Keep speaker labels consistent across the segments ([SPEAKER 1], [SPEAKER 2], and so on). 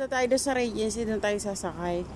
[SPEAKER 1] Punta tayo doon sa Regency, doon tayo sasakay.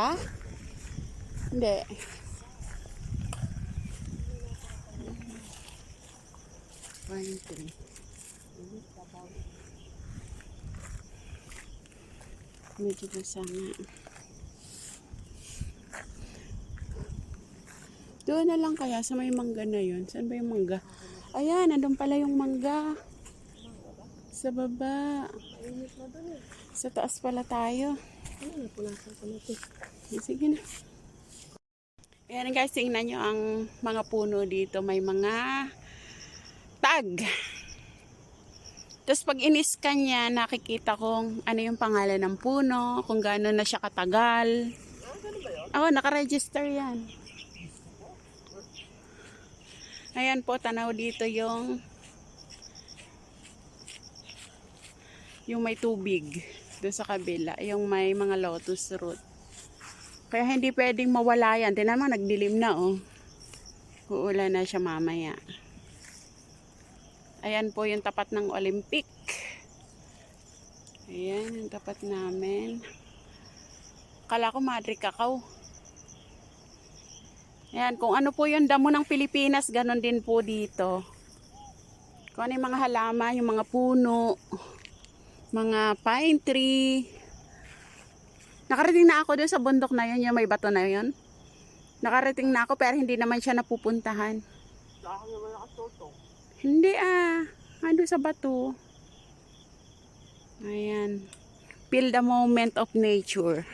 [SPEAKER 1] Ba? Hindi. Pine tree. Medyo basa nga. Doon na lang kaya sa may mangga na yun. Saan ba yung mangga? Ayan, nandun pala yung mangga. Sa baba. Sa taas pala tayo. Sige na. Ayan guys, tingnan nyo ang mga puno dito. May mga tag. Tapos pag in-scan niya, nakikita kong ano yung pangalan ng puno, kung gaano na siya katagal. Oo, nakaregister yan. Ayan po, tanaw dito yung yung may tubig doon sa kabila, yung may mga lotus root. Kaya hindi pwedeng mawala yan. Tinan mo, nagdilim na oh. Uulan na siya mamaya. Ayan po yung tapat ng Olympic. Ayan, yung tapat namin. Kala ko Madre Cacao. Ayan, kung ano po yung damo ng Pilipinas, ganon din po dito. Kung ano yung mga halaman, yung mga puno, mga pine tree. Nakarating na ako doon sa bundok na yun, yung may bato na yun. Nakarating na ako pero hindi naman siya napupuntahan. Hindi ah. Ando sa bato. Ayan. Feel the moment of nature.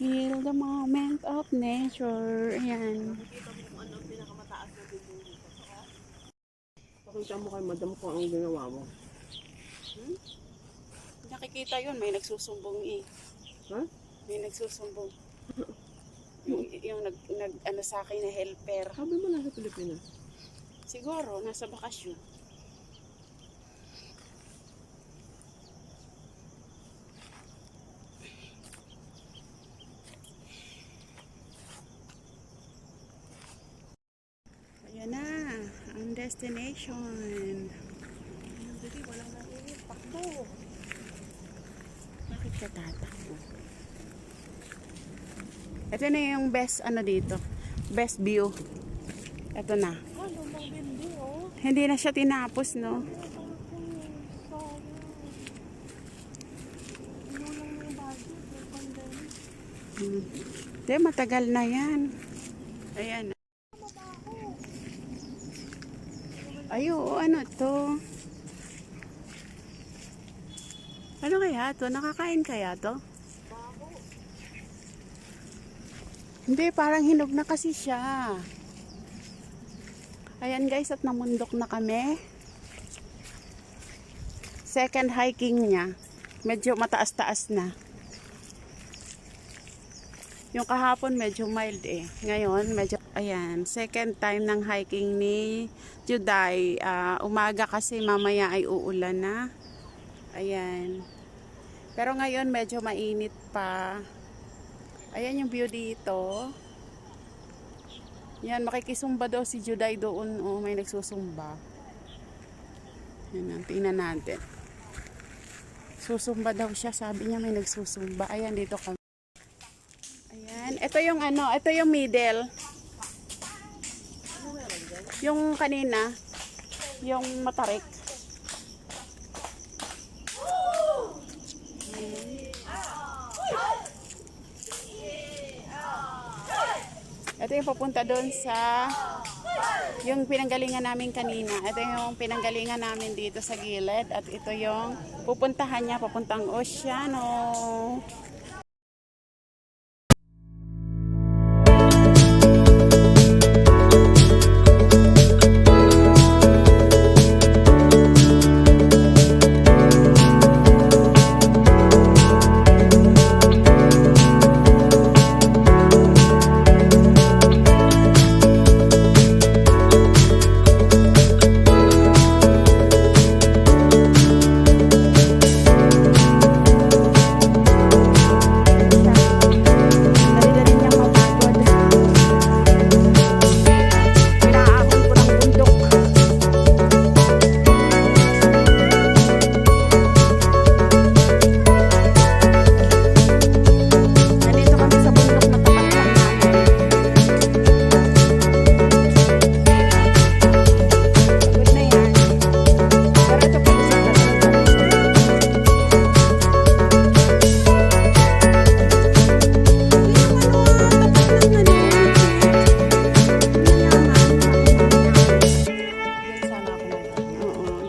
[SPEAKER 1] Feel the moment of nature. Ayan.
[SPEAKER 2] Pakita mo kay madam kung ang ginawa mo.
[SPEAKER 1] Nakikita yun, may nagsusumbong eh.
[SPEAKER 2] Ha?
[SPEAKER 1] May nagsusumbong. yung, yung nag, nag, ano sa akin na helper.
[SPEAKER 2] Sabi mo nasa Pilipinas.
[SPEAKER 1] Siguro, nasa bakasyon. Ayan na, ang destination.
[SPEAKER 2] Hindi, walang narinig. Takbo.
[SPEAKER 1] Bakit ka tatakbo? Ito na yung best ano dito. Best view. Ito na.
[SPEAKER 2] Ah, oh.
[SPEAKER 1] Hindi na siya tinapos, no? Hmm. Hindi, matagal na yan. Ayan. Ay, oo, ano to? Ano kaya to? Nakakain kaya to? Hindi, parang hinog na kasi siya. Ayan guys, at namundok na kami. Second hiking niya. Medyo mataas-taas na. Yung kahapon medyo mild eh. Ngayon, medyo, ayan, second time ng hiking ni Juday. Ah, umaga kasi mamaya ay uulan na. Ayan. Pero ngayon medyo mainit pa. Ayan yung view dito. Yan, makikisumba daw si Juday doon. Oh, may nagsusumba. Yan, tingnan natin. Susumba daw siya. Sabi niya may nagsusumba. Ayan, dito kami. Ayan. Ito yung ano, ito yung middle. Yung kanina, yung matarik. Ito yung papunta doon sa yung pinanggalingan namin kanina. Ito yung pinanggalingan namin dito sa gilid at ito yung pupuntahan niya papuntang Oceano.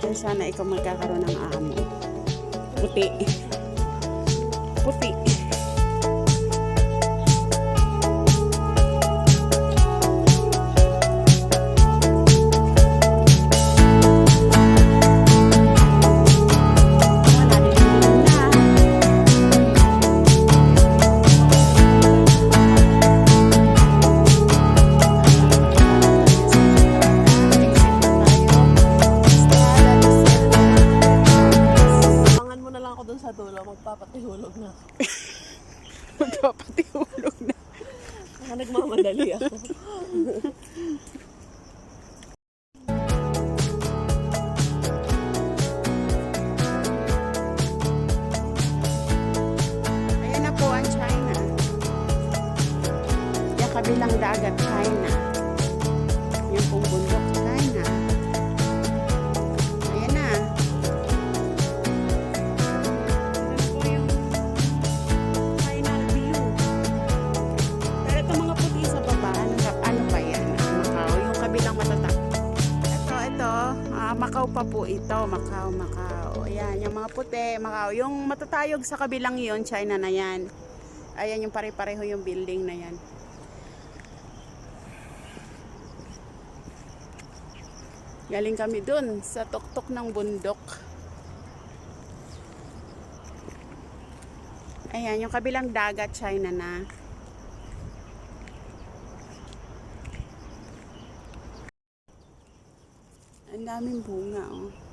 [SPEAKER 1] Diyan sana ikaw magkakaroon ng amo. Puti. Puti. Tihulog na. Baka nagmamadali ako. Macau pa po ito. Macau, Macau. Ayan, yung mga puti, Macau. Yung matatayog sa kabilang yon China na yan. Ayan yung pare-pareho yung building na yan. Galing kami dun sa tuktok ng bundok. Ayan, yung kabilang dagat, China na. Ang daming bunga, oh. Ready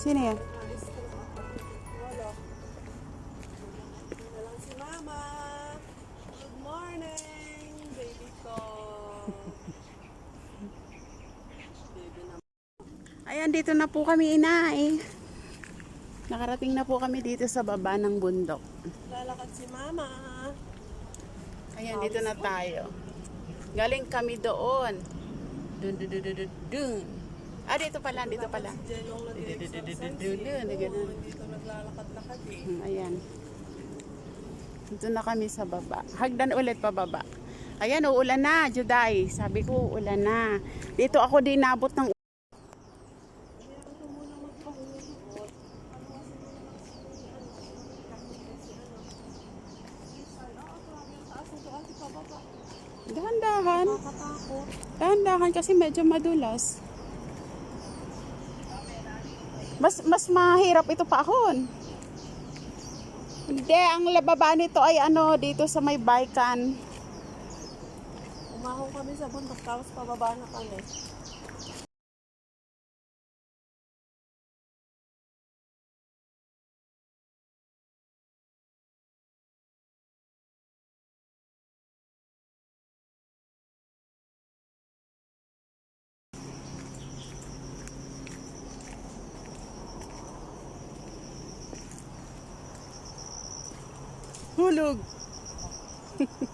[SPEAKER 1] Sino yan?
[SPEAKER 2] Si Mama. Good morning, baby ko. Baby na.
[SPEAKER 1] Ayan, dito na po kami inay. Nakarating na po kami dito sa baba ng bundok.
[SPEAKER 2] Lalakad si Mama.
[SPEAKER 1] Ayan, dito na tayo. Galing kami doon. Dun, dun, dun, dun, dun. Ah, dito pala, dito pala.
[SPEAKER 2] Dito naglalakad-lakad eh.
[SPEAKER 1] Ayan. Dito na kami sa baba. Hagdan ulit pa baba. Ayan, uulan na, Juday. Sabi ko, uulan na. Dito ako din nabot ng
[SPEAKER 2] pababa.
[SPEAKER 1] dahan-dahan. Dahan-dahan kasi medyo madulas. Mas mas mahirap ito paahon. Hindi, ang lababa nito ay ano, dito sa may baikan.
[SPEAKER 2] Umahon kami sa bundok tapos pababa na kami.
[SPEAKER 1] Hulog.